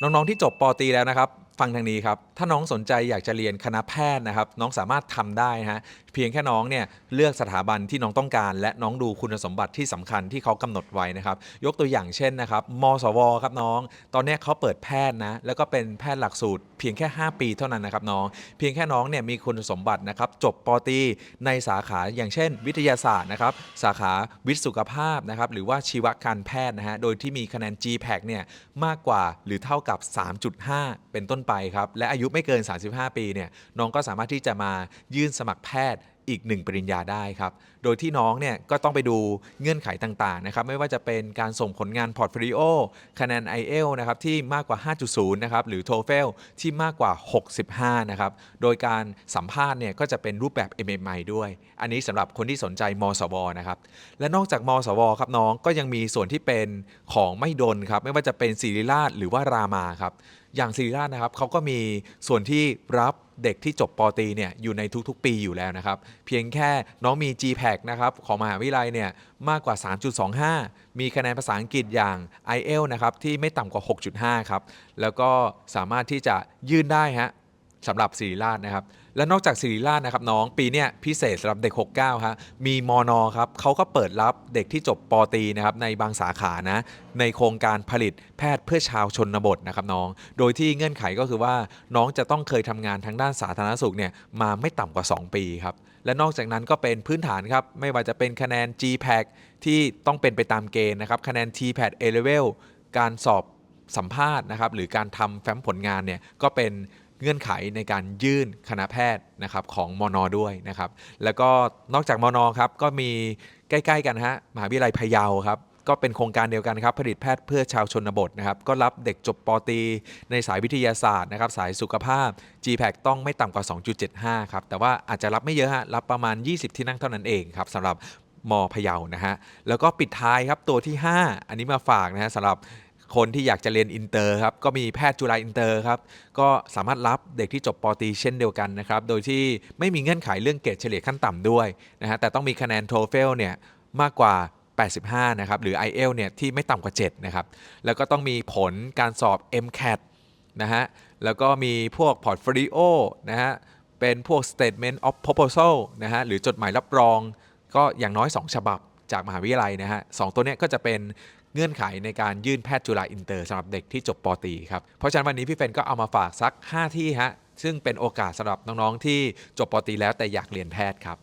น้องๆที่จบปตรีแล้วนะครับ ฟังทางนี้ครับ ถ้าน้องสนใจอยากจะเรียนคณะแพทย์นะครับ น้องสามารถทำได้นะฮะ เพียงแค่น้องเนี่ยเลือกสถาบันที่น้องต้องการ และน้องดูคุณสมบัติที่สำคัญที่เขากำหนดไว้นะครับ ยกตัวอย่างเช่นนะครับ มสว ครับน้อง ตอนนี้เขาเปิดแพทย์นะ แล้วก็เป็นแพทย์หลักสูตร เพียงแค่ 5 ปีเท่านั้นนะครับน้อง เพียงแค่น้องเนี่ยมีคุณสมบัตินะครับ จบปตีในสาขาอย่างเช่น วิทยาศาสตร์นะครับ สาขาวิทย์สุขภาพนะครับ หรือว่าชีวการแพทย์นะฮะ โดยที่มีคะแนน GPAC เนี่ยมากกว่าหรือเท่ากับ 3.5 เป็นต้นไปครับและอายุไม่เกิน 35 ปีเนี่ยน้องก็สามารถที่จะมายื่นสมัครแพทย์อีก1ปริญญาได้ครับ โดยที่น้องเนี่ยก็ต้องไปดูเงื่อนไขต่างๆนะครับไม่ว่าจะเป็นการส่งผลงานพอร์ตโฟลิโอคะแนน IEL นะครับที่มากกว่า 5.0 นะครับหรือ TOEFL ที่มากกว่า 65 นะครับ โดยการสัมภาษณ์เนี่ยก็จะเป็นรูปแบบ MMI ด้วย อันนี้สำหรับคนที่สนใจมสวนะครับ และนอกจากมสวครับน้องก็ยังมีส่วนที่เป็นของไม่ดนครับไม่ว่าจะเป็นศิริราชหรือว่ารามาครับอย่างศิริราชนะครับเขาก็มีส่วนที่รับเด็กที่จบปตีเนี่ยอยู่ในทุกๆ ปีอยู่แล้วนะครับ เพียงแค่น้องมี GPAC นะครับของมหาวิทยาลัยเนี่ยมากกว่า 3.25 มีคะแนนภาษาอังกฤษอย่าง IEL นะครับที่ไม่ต่ำกว่า 6.5 ครับ แล้วก็สามารถที่จะยื่นได้ฮะสำหรับศิริราชนะครับ และนอกจากศิริราชนะครับน้องปีเนี้ยพิเศษสำหรับเด็ก 69ฮะมีมอนอครับเขาก็เปิดรับเด็กที่จบปตรีนะครับในบางสาขานะในโครงการผลิตแพทย์เพื่อชาวชนบทนะครับน้อง โดยที่เงื่อนไขก็คือว่าน้องจะต้องเคยทำงานทางด้านสาธารณสุขเนี่ยมาไม่ต่ำกว่า 2 ปีครับและนอกจากนั้นก็เป็นพื้นฐานครับไม่ว่าจะเป็นคะแนน GPAC ที่ต้องเป็นไปตามเกณฑ์นะครับคะแนน TPAT A Level การสอบสัมภาษณ์นะครับหรือการทำแฟ้มผลงานเนี่ยก็เป็น เงื่อนไขในการยื่นคณะแพทย์นะครับของมอนอด้วยนะครับ แล้วก็นอกจากมอนอครับก็มีใกล้ๆกันฮะมหาวิทยาลัยพะเยาครับก็เป็นโครงการเดียวกันครับผลิตแพทย์เพื่อชาวชนบทนะครับก็รับเด็กจบปตี ในสายวิทยาศาสตร์นะครับสายสุขภาพ GPAC ต้องไม่ต่ำกว่า 2.75 ครับแต่ว่าอาจจะรับไม่เยอะฮะรับประมาณ 20 ที่นั่งเท่านั้นเองครับสำหรับมพะเยานะฮะแล้วก็ปิดท้ายครับตัวที่ 5 อันนี้มาฝากนะฮะสำหรับ คนที่อยากจะเรียนอินเตอร์ครับก็มีแพทย์จุฬาอินเตอร์ครับก็สามารถรับเด็กที่จบปอตีเช่นเดียวกันนะครับโดยที่ไม่มีเงื่อนไขเรื่องเกรดเฉลี่ยขั้นต่ำด้วยนะฮะแต่ต้องมีคะแนน TOEFL เนี่ยมากกว่า 85 นะครับ หรือ IEL เนี่ยที่ไม่ต่ำกว่า 7 นะครับ แล้วก็ต้องมีผลการสอบ MCAT นะฮะ แล้วก็มีพวก Portfolio นะฮะ เป็นพวก Statement of Proposal นะฮะ หรือจดหมายรับรองก็อย่างน้อย 2 ฉบับ จากมหาวิทยาลัยนะฮะสองตัวนี้ก็จะเป็นเงื่อนไขในการยื่นแพทย์จุฬาอินเตอร์สำหรับเด็กที่จบปตรีครับ เพราะฉะนั้นวันนี้พี่เฟนก็เอามาฝากสัก 5 ที่ฮะซึ่งเป็นโอกาสสำหรับน้องๆที่จบปตรีแล้วแต่อยากเรียนแพทย์ครับ